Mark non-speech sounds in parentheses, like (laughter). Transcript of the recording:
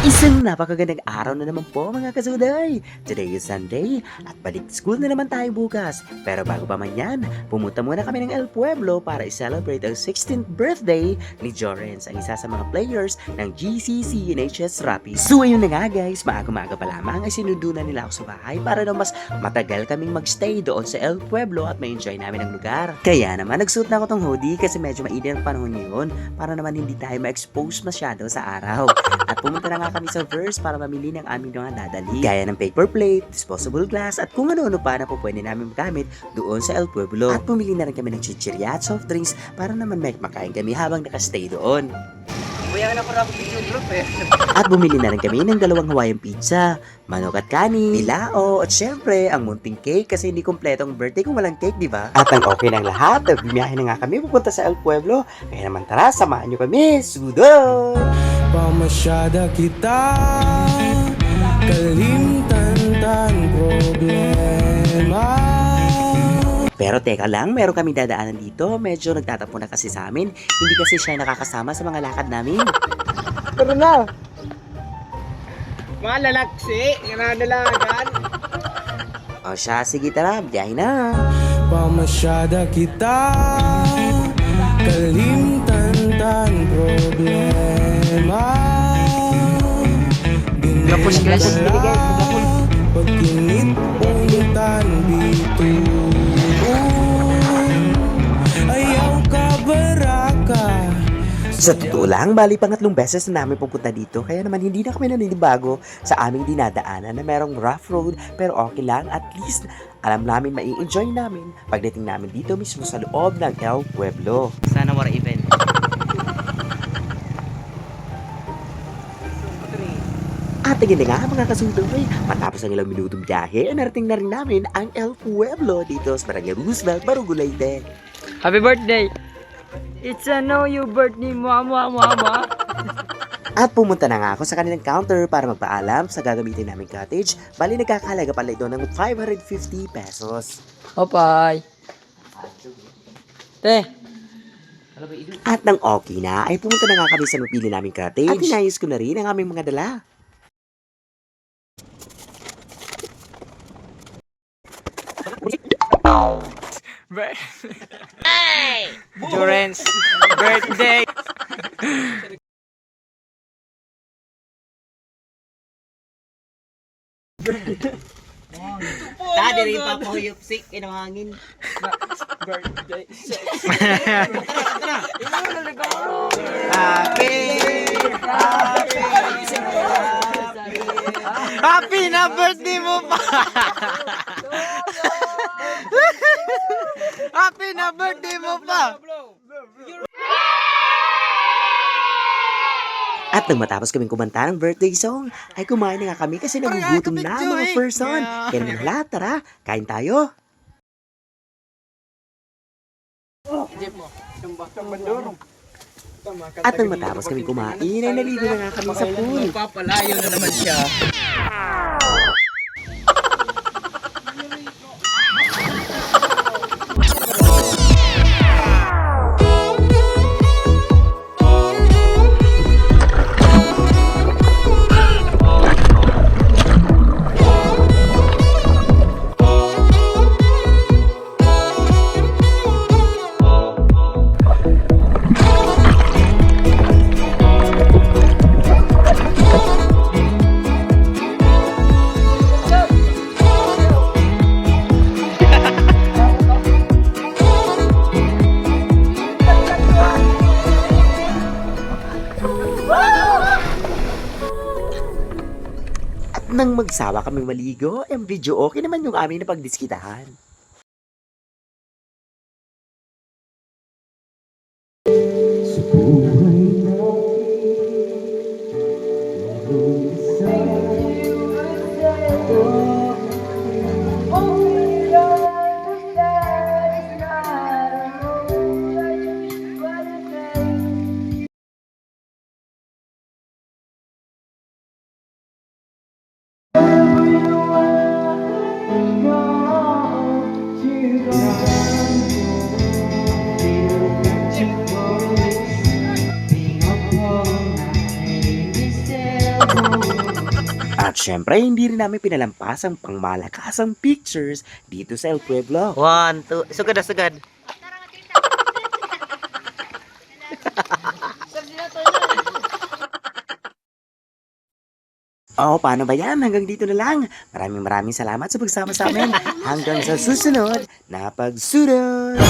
Isang napakagandang araw na naman po mga kasuday! Today is Sunday at balik school na naman tayo bukas. Pero bago pa man yan, pumunta muna kami ng El Pueblo para i-celebrate ang 16th birthday ni Jorens, ang isa sa mga players ng GCC NHS Rapids. So ayun na nga guys, maaga-maaga pa lamang ay sinudunan nila ako sa bahay para na mas matagal kaming magstay doon sa El Pueblo at ma-enjoy namin ang lugar. Kaya naman nagsuot na ako tong hoodie kasi medyo mainit ang panahon ngayon para naman hindi tayo ma-expose masyado sa araw. (laughs) At pumunta na nga kami sa Verse para mamili ng aming mga dadali. Gaya ng paper plate, disposable glass, at kung ano-ano pa na po pwede namin magamit doon sa El Pueblo. At pumili na rin kami ng chichirya at soft drinks para naman may makain kami habang nakastay doon. Kuya na ko na group eh. (laughs) At bumili na rin kami ng dalawang Hawaiian pizza, manok at kanin, nilao, at syempre, ang munting cake kasi hindi kompletong birthday kung walang cake, di ba? At ang okay ng lahat, nagbibiyahe na nga kami pupunta sa El Pueblo. Kaya naman tara, samahan nyo kami. Sudo! Pamasyada kita Kalimtan-tan problema Pero teka lang, meron kami dadaanan dito. Medyo nagtatapo na kasi sa amin. Hindi kasi siya nakakasama sa mga lakad namin. Tara na. Mga lalaksi, nananalagan. O siya, sige tara, biyahe na. Pamasyada kita Kalimtan-tan problema Lapos, guys. Pagkinit untan bituon Ayaw ka baraka Sa totoo lang, bali pangatlong beses na namin pupunta dito. Kaya naman hindi na kami naninibago sa aming dinadaanan na merong rough road. Pero okay lang, at least alam namin mai-enjoy namin pagdating namin dito mismo sa loob ng El Pueblo. Sana war event. At na nga mga kasundoy, matapos ang ilang minutong biyahe, narating na rin namin ang El Pueblo dito sa Barangay Roosevelt, Barugo Leyte. Happy birthday! It's a know you birthday, mama, mama. (laughs) At pumunta na nga ako sa kanilang counter para magpaalam sa gagamitin naming cottage. Bali nagkakalaga pala ito ng 550 pesos. Opay. Te. At nang okay na, ay pumunta na nga kami sa napili naming cottage. At inayos ko na rin ang aming mga dala. Durance. Birthday. Tadi rin pa po yung sick hangin. Birthday. Happy! Happy! Happy na birthday mo pa! Happy na birthday mo pa! At nang matapos kaming kumanta ng birthday song, ay kumain na nga kami kasi nagugutom na ang mga person. Kaya naman lahat, tara, kain tayo. At nang matapos kaming kumain, ay naligo na nga kami sa pool. Papalayo na naman siya. Nang magsawa kaming maligo, ang video okay naman yung aming napagdiskitahan. At syempre, hindi rin namin pinalampas ang pangmalakasang pictures dito sa El Pueblo. One, two. Sugad na sugad. (laughs) Oh, paano ba yan? Hanggang dito na lang. Maraming maraming salamat sa pagsama sa amin. Hanggang sa susunod na pagsunod.